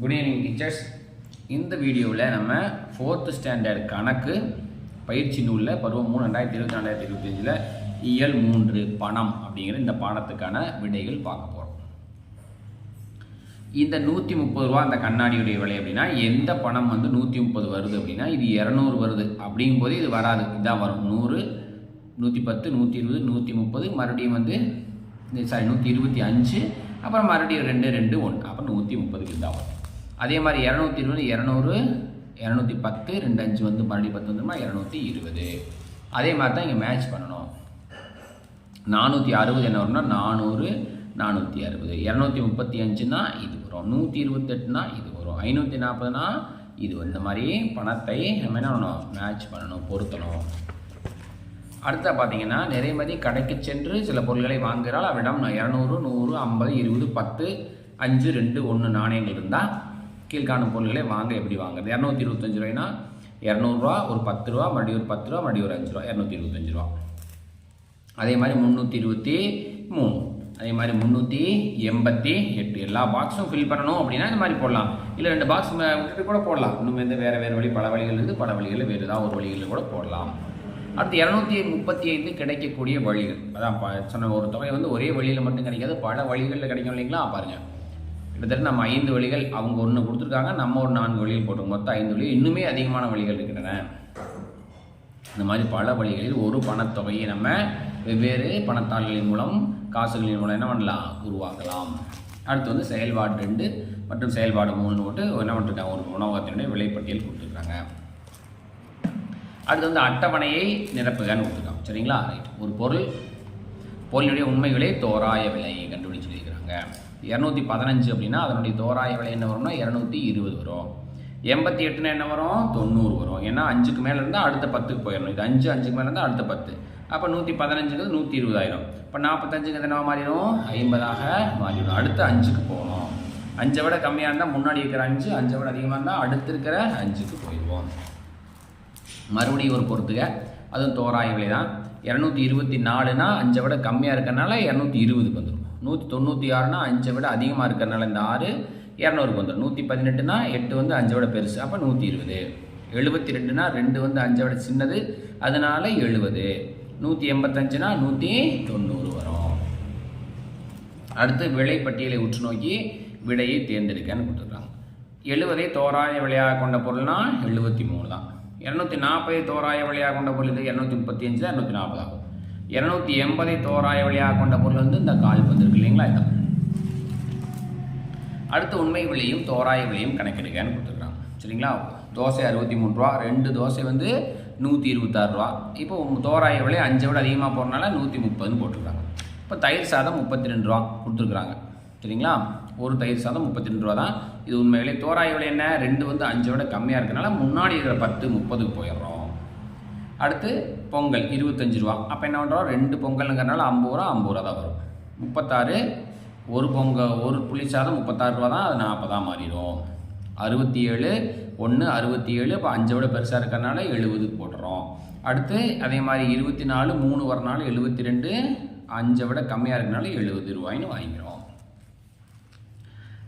Good evening teachers இந்த வீடியோவில் நம்ம ஃபோர்த்து ஸ்டாண்டர்ட் கணக்கு பயிற்சி நூலில் பருவம் மூணு ரெண்டாயிரத்தி இருபத்தி ரெண்டாயிரத்தி இருபத்தஞ்சில் இயல் மூன்று பணம் அப்படிங்கிற இந்த பாடத்துக்கான விடைகள் பார்க்க போகிறோம் இந்த நூற்றி முப்பது ரூபா அந்த கண்ணாடியுடைய விலை அப்படின்னா எந்த பணம் வந்து நூற்றி முப்பது வருது அப்படின்னா இது இரநூறு வருது அப்படிங்கும்போது இது வராது. இதுதான் வரும். நூறு நூற்றி பத்து நூற்றி இருபது நூற்றி முப்பது மறுபடியும் வந்து சாரி நூற்றி இருபத்தி அஞ்சு அப்புறம் மறுபடியும் ரெண்டு ரெண்டு ஒன்று. அப்புறம் நூற்றி முப்பதுக்கு தான் வரும். அதே மாதிரி இரநூத்தி இருபது இரநூறு இரநூத்தி பத்து ரெண்டு அஞ்சு வந்து மறுபடியும் பத்து வந்துருமா? இரநூத்தி இருபது. அதே மாதிரி தான் இங்கே மேட்ச் பண்ணணும். நானூற்றி அறுபது என்ன வரும்னா நானூறு நானூற்றி அறுபது. இரநூத்தி முப்பத்தி அஞ்சுனா இது வரும். நூற்றி இருபத்தெட்டுனா இது வரும். ஐநூற்றி நாற்பதுனா இது இந்த மாதிரி பணத்தை நம்ம என்ன பண்ணணும்? மேட்ச் பண்ணணும் பொருத்தணும். அடுத்த பார்த்தீங்கன்னா நிறைமதி கடைக்கு சென்று சில பொருட்களை வாங்குகிறாள். அவரிடம் இரநூறு நூறு ஐம்பது இருபது பத்து அஞ்சு ரெண்டு ஒன்று நாணயங்கள் இருந்தால் கீழ்காணும் பொருள்களை வாங்க எப்படி வாங்குறது? இரநூத்தி இருபத்தஞ்சு ரூபாய்னா இரநூறுவா ஒரு பத்து ரூபா மறுபடியும் ஒரு பத்து ரூபா மறுபடியும் ஒரு அஞ்சு ரூபா இரநூத்தி இருபத்தஞ்சு ரூபா. அதே மாதிரி முந்நூற்றி இருபத்தி மூணு. அதே மாதிரி முந்நூற்றி எண்பத்தி எட்டு. எல்லா பாக்ஸும் ஃபில் பண்ணணும் அப்படின்னா இந்த மாதிரி போடலாம். இல்லை ரெண்டு பாக்ஸ் விட்டுட்டு கூட போடலாம். இன்னும் எந்த வேறு வேறு வழி பல வழிகள் இருந்து பல வழிகளில் வேறு ஏதாவது ஒரு வழிகளில் கூட போடலாம். அடுத்து இரநூத்தி முப்பத்தி ஐந்து கிடைக்கக்கூடிய வழிகள். அதான் ப- சொன்ன ஒரு தொகை வந்து ஒரே வழியில் மட்டும் கிடைக்காது. பல வழிகளில் கிடைக்கும் இல்லைங்களா? பாருங்கள் கிட்டத்தட்ட நம்ம ஐந்து வழிகள் அவங்க ஒன்று கொடுத்துருக்காங்க நம்ம ஒரு நான்கு வழிகள் போட்டோம். மொத்தம் ஐந்து வழிகள் இன்னுமே அதிகமான வழிகள் இருக்கின்றன. இந்த மாதிரி பல வழிகளில் ஒரு பணத்தொகையை நம்ம வெவ்வேறு பணத்தாள்களின் மூலம் காசுகளின் மூலம் என்ன பண்ணலாம்? உருவாக்கலாம். அடுத்து வந்து செயல்பாடு ரெண்டு மற்றும் செயல்பாடு மூணு போட்டு என்ன பண்ணிருக்காங்க? ஒரு உணவகத்தினுடைய விலைப்பட்டியல் கொடுத்துருக்காங்க. அடுத்து வந்து அட்டவணையை நிரப்புகன்னு கொடுத்துருக்காங்க. சரிங்களா? ரைட் ஒரு பொருள் பொருளினுடைய உண்மை விலை தோராய விலையை கண்டுபிடிச்சு இருக்கிறாங்க இரநூத்தி பதினஞ்சு அப்படின்னா அதனுடைய தோராய விலை என்ன வரும்னா இரநூத்தி இருபது வரும். எண்பத்தி எட்டுனா என்ன வரும்? தொண்ணூறு வரும். ஏன்னா அஞ்சுக்கு மேலே இருந்தால் அடுத்த பத்துக்கு போயிடணும். இது அஞ்சு அஞ்சுக்கு மேலே இருந்தால் அடுத்த பத்து. அப்போ நூற்றி பதினஞ்சுங்கிறது நூற்றி இருபதாயிரம். இப்போ நாற்பத்தஞ்சுக்கு என்ன மாறிடும் ஐம்பதாக மாறிடும் அடுத்து அஞ்சுக்கு போகணும். அஞ்சை விட கம்மியாக இருந்தால் முன்னாடி இருக்கிற அஞ்சு அஞ்சை விட அதிகமாக இருந்தால் அடுத்து இருக்கிற அஞ்சுக்கு போயிடுவோம். மறுபடியும் ஒரு பொறுத்துக. அதுவும் தோராய விலை தான் இரநூத்தி இருபத்தி நாலுனா அஞ்சை விட கம்மியாக இருக்கறனால இரநூத்தி இருபதுக்கு வந்துடும் நூற்றி தொண்ணூற்றி ஆறுனா அஞ்சை விட அதிகமாக இருக்கிறனால இந்த ஆறு இரநூறுக்கு வந்துடும் நூற்றி பதினெட்டுனா எட்டு வந்து அஞ்சை விட பெருசு அப்போ நூற்றி இருபது. எழுபத்தி ரெண்டுனா ரெண்டு வந்து அஞ்சை விட சின்னது அதனால எழுபது நூற்றி எண்பத்தஞ்சுனா நூற்றி தொண்ணூறு வரும். அடுத்து விலை பட்டியலை உற்று நோக்கி விடையை தேர்ந்தெடுக்கன்னு கொடுத்துருக்காங்க. எழுபதை தோராய விலையாக கொண்ட பொருள்னா எழுபத்தி மூணு தான். இரநூத்தி நாற்பது தோராய விலையாக கொண்ட பொருள் இது இரநூத்தி முப்பத்தி அஞ்சு இரநூத்தி நாற்பது ஆகும். இரநூத்தி எண்பதை தோராய வழியாக கொண்ட பொருள் வந்து இந்த கால் வந்திருக்கு இல்லைங்களா இதான் அடுத்து உண்மை விலையும் தோராய விலையும் கணக்கெடுக்கன்னு கொடுத்துருக்காங்க சரிங்களா? தோசை அறுபத்தி மூணு ரூபா ரெண்டு தோசை வந்து நூற்றி இருபத்தாறு ரூபா. இப்போ தோராய விலை அஞ்சை விட அதிகமாக போகிறனால நூற்றி முப்பதுன்னு போட்டிருக்காங்க. இப்போ தயிர் சாதம் முப்பத்தி ரெண்டு ரூபா கொடுத்துருக்குறாங்க. சரிங்களா? ஒரு தயிர் சாதம் முப்பத்தி ரெண்டு ரூபா தான். இது உண்மை விலை. தோராய விலை என்ன? ரெண்டு வந்து அஞ்சை விட கம்மியாக இருக்கனால முன்னாடி இருக்கிற பத்து முப்பதுக்கு போயிடுறோம். அடுத்து பொங்கல் இருபத்தஞ்சு ரூபா. அப்போ என்ன பண்ணுறோம் ரெண்டு பொங்கலுங்கிறனால ஐம்பது ரூபா ஐம்பது ரூபா தான் வரும். முப்பத்தாறு ஒரு பொங்கல் ஒரு புளி சாதம் முப்பத்தாறு ரூபா தான் அது நாற்பதாக மாறிடும். அறுபத்தி ஏழு ஒன்று அறுபத்தி ஏழு இப்போ அஞ்சை விட பெருசாக இருக்கறனால எழுபதுக்கு போடுறோம் அடுத்து அதே மாதிரி இருபத்தி நாலு மூணு வரனால எழுபத்தி ரெண்டு அஞ்சை விட கம்மியாக இருக்கனால எழுபது ரூபாய்னு வாங்கிக்கிறோம்.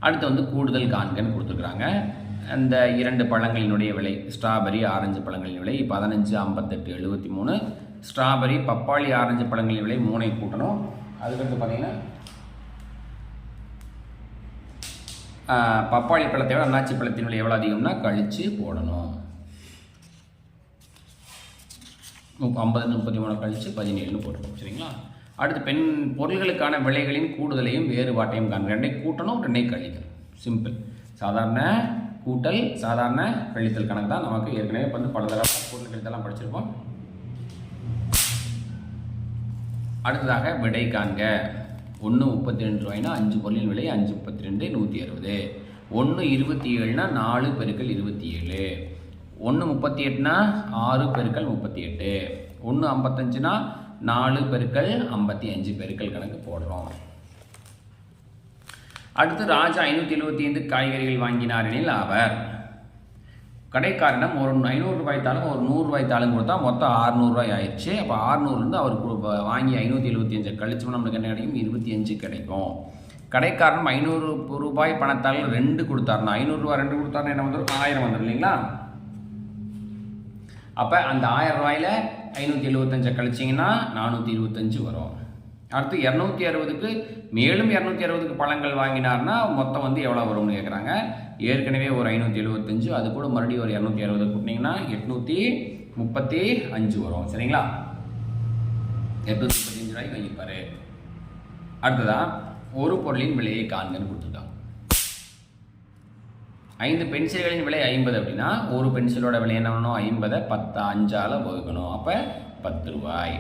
அடுத்து வந்து கூடுதல் காண்கன்னு கொடுத்துருக்குறாங்க. அந்த இரண்டு பழங்களினுடைய விலை ஸ்ட்ராபெரி ஆரஞ்சு பழங்களின் விலை பதினஞ்சு ஐம்பத்தெட்டு எழுபத்தி மூணு ஸ்ட்ராபெரி பப்பாளி ஆரஞ்சு பழங்களின் விலை மூணை கூட்டணும். அதுக்கடுத்து பார்த்தீங்கன்னா பப்பாளி பழத்தை விட அன்னாச்சி பழத்தின் விலை எவ்வளோ அதிகம்னா கழித்து போடணும். முப்ப ஐம்பது முப்பத்தி மூணு கழித்து பதினேழுன்னு போட்டுருக்கோம் சரிங்களா? அடுத்து பெண் பொருள்களுக்கான விலைகளின் கூடுதலையும் வேறுபாட்டையும் காண்க. ரெண்டை கூட்டணும் ரெண்டை கழிக்கணும். சிம்பிள் சாதாரண கூட்டல் சாதாரண கழித்தல் கணக்கு தான். நமக்கு ஏற்கனவே வந்து பல தடவை கூட்டல் கழித்தலாம் படிச்சிருக்கோம் அடுத்ததாக விடை காண்க. ஒன்று முப்பத்தி ரெண்டு ரூபாய்னா அஞ்சு பொருளின் விலை அஞ்சு முப்பத்தி ரெண்டு நூற்றி அறுபது. ஒன்று இருபத்தி ஏழுனா நாலு பெருக்கள் இருபத்தி ஏழு ஒன்று முப்பத்தி எட்டுனா ஆறு பெருக்கள் முப்பத்தி எட்டு ஒன்று ஐம்பத்தஞ்சுனா நாலு பெருக்கள் ஐம்பத்தி அஞ்சு பெருக்கல் கணக்கு போடுறோம். அடுத்து ராஜா ஐநூற்றி எழுபத்தி ஐந்து காய்கறிகள் வாங்கினார் எனில் அவர். கடைக்காரனம் ஒரு ஐநூறு ரூபாய் தாளும் ஒரு நூறுரூவாய் தாளும் கொடுத்தா மொத்தம் அறுநூறுவாய் ஆயிடுச்சு. அப்போ ஆறுநூறுலேருந்து அவர் வாங்கி ஐநூற்றி எழுபத்தி அஞ்சு கழிச்சோம்னா நம்மளுக்கு என்ன கிடைக்கும்? இருபத்தி அஞ்சு கிடைக்கும். கடைக்காரனும் ஐநூறு ரூபாய் பணத்தால் ரெண்டு கொடுத்தாருன்னா ஐநூறுரூவா ரெண்டு கொடுத்தாருன்னா என்ன வந்துடும் ஆயிரம் வந்துடும் இல்லைங்களா? அப்போ அந்த ஆயிரம் ரூபாயில் ஐநூற்றி எழுபத்தஞ்சை கழிச்சிங்கன்னா நானூற்றி இருபத்தஞ்சு வரும். அடுத்து இரநூத்தி அறுபதுக்கு மேலும் இரநூத்தி அறுபதுக்கு பழங்கள் வாங்கினார்னா மொத்தம் வந்து எவ்வளோ வரும்னு கேட்குறாங்க ஏற்கனவே ஒரு ஐநூற்றி எழுபத்தஞ்சு அது கூட மறுபடியும் ஒரு இரநூத்தி அறுபது கூட்டினீங்கன்னா எட்நூற்றி முப்பத்தி அஞ்சு வரும். சரிங்களா? எட்நூற்றி முப்பத்தி அஞ்சு ரூபாய்க்கு வாங்கிப்பாரு. அடுத்ததான் ஒரு பொருளின் விலையை காண்கன்னு கொடுத்துருக்காங்க. ஐந்து பென்சில்களின் விலை ஐம்பது அப்படின்னா ஒரு பென்சிலோட விலை என்ன பண்ணணும் ஐம்பதை பத்து அஞ்சால் வகுக்கணும். அப்போ பத்து ரூபாய்.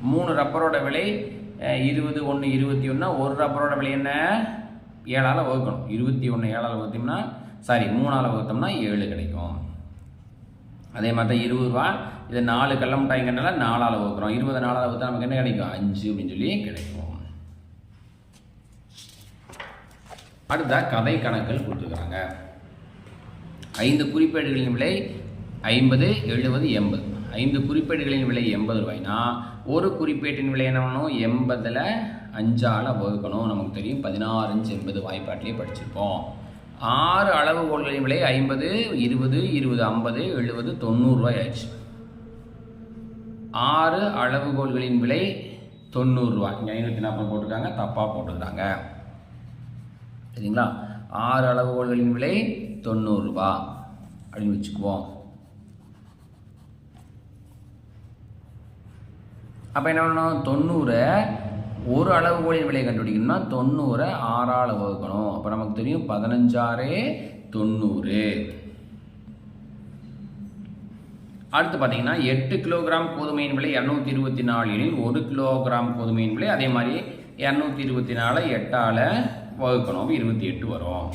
மூணு ரப்பரோட விலை இருபது ஒன்று இருபத்தி ஒன்று ஒரு ரப்பரோட விலை என்ன? ஏழால் வகுக்கணும். இருபத்தி ஒன்று ஏழால் வகுத்தோம்னா சாரி மூணால் வகுத்தோம்னா ஏழு கிடைக்கும். அதே மாதிரி தான் இருபது ரூபா இது நாலு கள்ள மிட்டாய்ங்கனால நாலால் வகுக்கிறோம். இருபது நாலால் வகுத்தா நமக்கு என்ன கிடைக்கும்? அஞ்சு அப்படின்னு சொல்லி கிடைக்கும். அடுத்த கதை கணக்குகள் கொடுத்துருக்குறாங்க ஐந்து குறிப்பேடுகளின் விலை ஐம்பது எழுபது எண்பது. ஐந்து குறிப்பேடுகளின் விலை எண்பது ரூபாய்னா ஒரு குறிப்பேட்டின் விலை என்ன பண்ணணும்? எண்பதில் அஞ்சால் வகுக்கணும். நமக்கு தெரியும் பதினாறு அஞ்சு எண்பது வாய்ப்பாட்டிலே படிச்சிருப்போம். ஆறு அளவுகோல்களின் விலை ஐம்பது இருபது இருபது ஐம்பது எழுபது தொண்ணூறுரூவாய் ஆயிடுச்சு. ஆறு அளவுகோல்களின் விலை தொண்ணூறுரூவா இங்கே ஐநூற்றி நாற்பது போட்டிருக்காங்க தப்பாக போட்டிருக்காங்க. சரிங்களா? ஆறு அளவுகோள்களின் விலை தொண்ணூறுரூபா அப்படின்னு வச்சுக்குவோம். அப்போ என்ன பண்ணணும்? தொண்ணூறை ஒரு அளவுகோலின் விலையை கண்டுபிடிக்கணும்னா தொண்ணூறை ஆறால் வகுக்கணும். அப்போ நமக்கு தெரியும் பதினஞ்சாறு தொண்ணூறு. அடுத்து பார்த்தீங்கன்னா எட்டு கிலோகிராம் கோதுமையின் விலை இரநூத்தி இருபத்தி நாலு எனில் ஒரு கிலோகிராம் கோதுமையின் விலை அதே மாதிரி இரநூத்தி இருபத்தி நாலு எட்டால் வகுக்கணும். இருபத்தி எட்டு வரும்.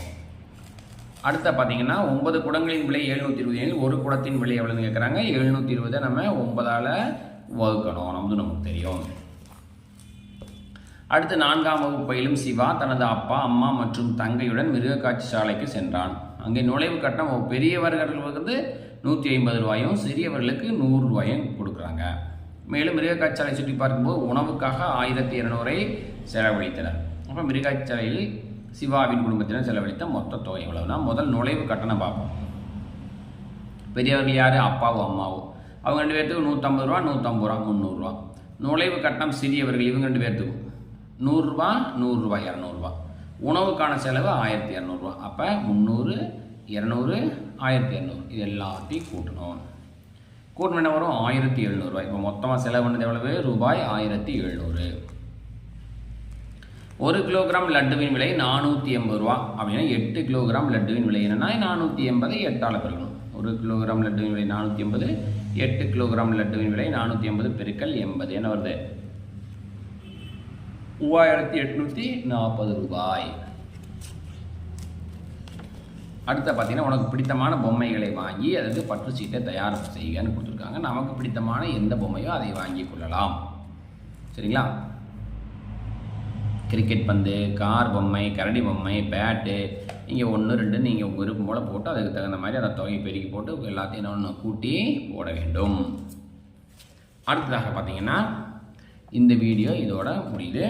அடுத்த பார்த்தீங்கன்னா ஒன்பது குடங்களின் விலை எழுநூற்றி இருபது எனில் ஒரு குடத்தின் விலை எவ்வளோன்னு கேட்குறாங்க எழுநூற்றி இருபதை நம்ம ஒன்பதால் வகுக்கணும். நமக்கு நமக்கு தெரியும். அடுத்து நான்காம் வகுப்பு பயிலும் சிவா தனது அப்பா அம்மா மற்றும் தங்கையுடன் மிருகக்காட்சி சாலைக்கு சென்றான். அங்கே நுழைவு கட்டணம் பெரியவர்களுக்கு வந்து நூற்றி ஐம்பது ரூபாயும் சிறியவர்களுக்கு நூறு ரூபாயும் கொடுக்குறாங்க. மேலும் மிருகக்காட்சி சாலை சுற்றி பார்க்கும்போது உணவுக்காக ஆயிரத்தி இரநூறை செலவழித்தனர். அப்போ மிருகக்காட்சி சாலையில் சிவாவின் குடும்பத்தினர் செலவழித்த மொத்த தொகை எவ்வளவுனா முதல் நுழைவு கட்டணம் பார்ப்போம். பெரியவர்கள் யார்? அப்பாவோ அம்மாவோ? அவங்க ரெண்டு பேர்த்துக்கு நூற்றம்பது ரூபா நூற்றம்பது ரூபா முந்நூறுரூவா நுழைவு கட்டணம் சிறியவர்கள் இவங்க ரெண்டு பேர்த்துக்கும். நூறுரூவா நூறுரூவா இரநூறுவா உணவுக்கான செலவு ஆயிரத்தி இரநூறுவா அப்போ முந்நூறு இரநூறு ஆயிரத்தி இரநூறு. இது எல்லாத்தையும் கூட்டணும். கூட்டணும் என்ன வரும்? ஆயிரத்தி எழுநூறுவா இப்போ மொத்தமாக செலவு பண்ணது எவ்வளவு? ரூபாய் ஆயிரத்தி எழுநூறு. ஒரு கிலோகிராம் லட்டுவின் விலை நானூற்றி எண்பது ரூபா. அப்படின்னா எட்டு கிலோகிராம் லட்டுவின் விலை. என்னென்னா நானூற்றி எண்பதை எட்டால் பெருகணும் ஒரு கிலோகிராம் லட்டுவின் விலை நானூற்றி எண்பது எட்டு கிலோகிராம் லட்டுவின் விலை நானூற்றி எண்பது பெருக்கல் எண்பது. என்ன வருது? மூவாயிரத்தி எட்நூற்றி நாற்பது ரூபாய். அடுத்த பார்த்திங்கன்னா உனக்கு பிடித்தமான பொம்மைகளை வாங்கி அதுக்கு பற்று சீட்டை தயார் செய்கன்னு கொடுத்துருக்காங்க. நமக்கு பிடித்தமான எந்த பொம்மையோ அதை வாங்கி கொள்ளலாம். சரிங்களா? கிரிக்கெட் பந்து கார் பொம்மை கரடி பொம்மை பேட்டு நீங்கள் ஒன்று ரெண்டு நீங்கள் உங்கள் விருப்பம் போல் போட்டு அதுக்கு தகுந்த மாதிரி அதை தொகை பெருக்கி போட்டு எல்லாத்தையும் ஒன்று கூட்டி போட வேண்டும். அடுத்ததாக பார்த்தீங்கன்னா இந்த வீடியோ இதோட முடியுது.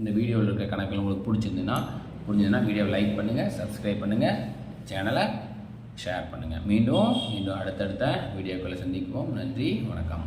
இந்த வீடியோவில் இருக்க கணக்கில் உங்களுக்கு பிடிச்சிருந்துன்னா புரிஞ்சதுன்னா வீடியோவை லைக் பண்ணுங்கள் சப்ஸ்கிரைப் பண்ணுங்கள் சேனலை ஷேர் பண்ணுங்கள் மீண்டும் மீண்டும் அடுத்தடுத்த வீடியோக்களை சந்திக்குவோம். நன்றி வணக்கம்.